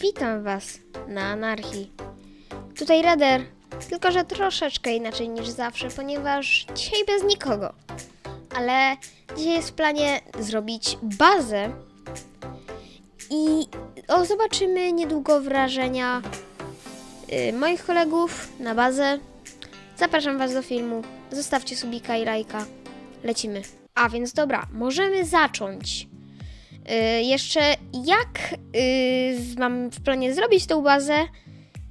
Witam Was na anarchii. Tutaj Rader, tylko że troszeczkę inaczej niż zawsze, ponieważ dzisiaj bez nikogo. Ale dzisiaj jest w planie zrobić bazę i o, zobaczymy niedługo wrażenia y, moich kolegów na bazę. Zapraszam Was do filmu. Zostawcie subika i lajka. Lecimy. A więc dobra, możemy zacząć. Y, jeszcze jak y, mam w planie zrobić tą bazę?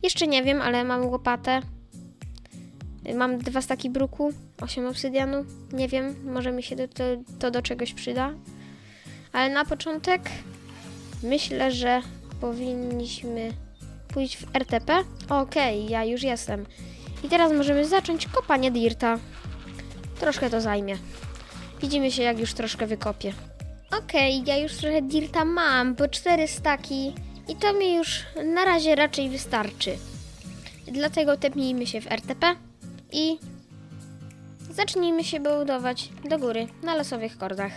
Jeszcze nie wiem, ale mam łopatę. Y, mam dwa staki bruku, 8 obsydianu. Nie wiem, może mi się to, to, to do czegoś przyda. Ale na początek myślę, że powinniśmy pójść w RTP. Okej, ja już jestem. I teraz możemy zacząć kopanie dirta. Troszkę to zajmie. Widzimy się, jak już troszkę wykopię. Okej, ja już trochę dirta mam, bo cztery staki i to mi już na razie raczej wystarczy. Dlatego tepnijmy się w RTP i zacznijmy się budować do góry na losowych kordach.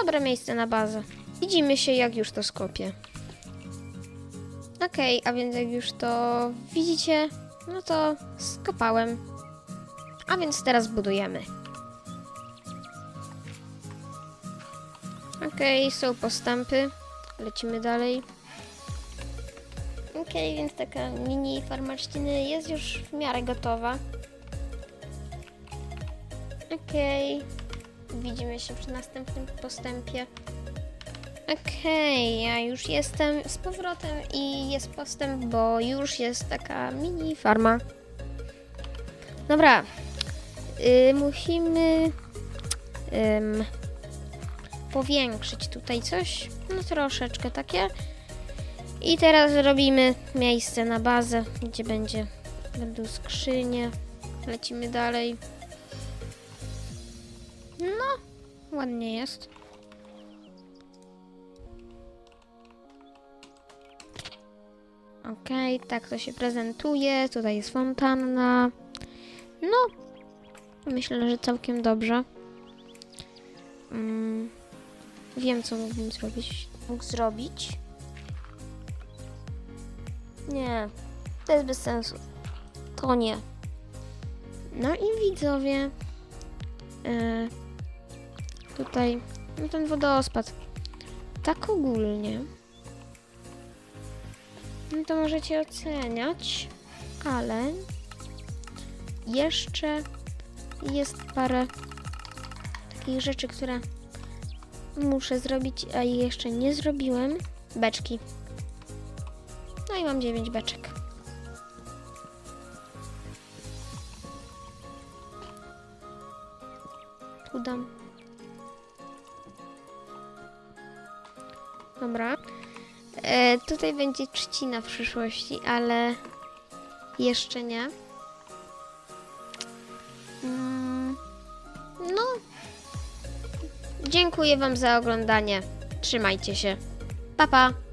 Dobre miejsce na bazę. Widzimy się, jak już to skopię. Okej, a więc jak już to widzicie, no to skopałem. A więc teraz budujemy. Okej, są postępy. Lecimy dalej. Okej, więc taka mini farma trzciny jest już w miarę gotowa. Okej. Widzimy się przy następnym postępie. Okej, ja już jestem z powrotem i jest postęp, bo już jest taka mini farma. Dobra. Y, musimy ym, powiększyć tutaj coś. No troszeczkę takie. I teraz robimy miejsce na bazę, gdzie będzie będą skrzynie. Lecimy dalej. No, ładnie jest. Okej, tak to się prezentuje. Tutaj jest fontanna. No, myślę, że całkiem dobrze. Wiem, co mógłbym zrobić. Mógł zrobić. Nie, to jest bez sensu. To nie. No i widzowie. e, tutaj no ten wodospad. Tak ogólnie. No to możecie oceniać, ale jeszcze jest parę takich rzeczy, które muszę zrobić, a jeszcze nie zrobiłem. Beczki. No i mam 9 beczek. Tu dam. Dobra. E, tutaj będzie trzcina w przyszłości, ale jeszcze nie. Mm, no. Dziękuję Wam za oglądanie. Trzymajcie się. Pa, pa.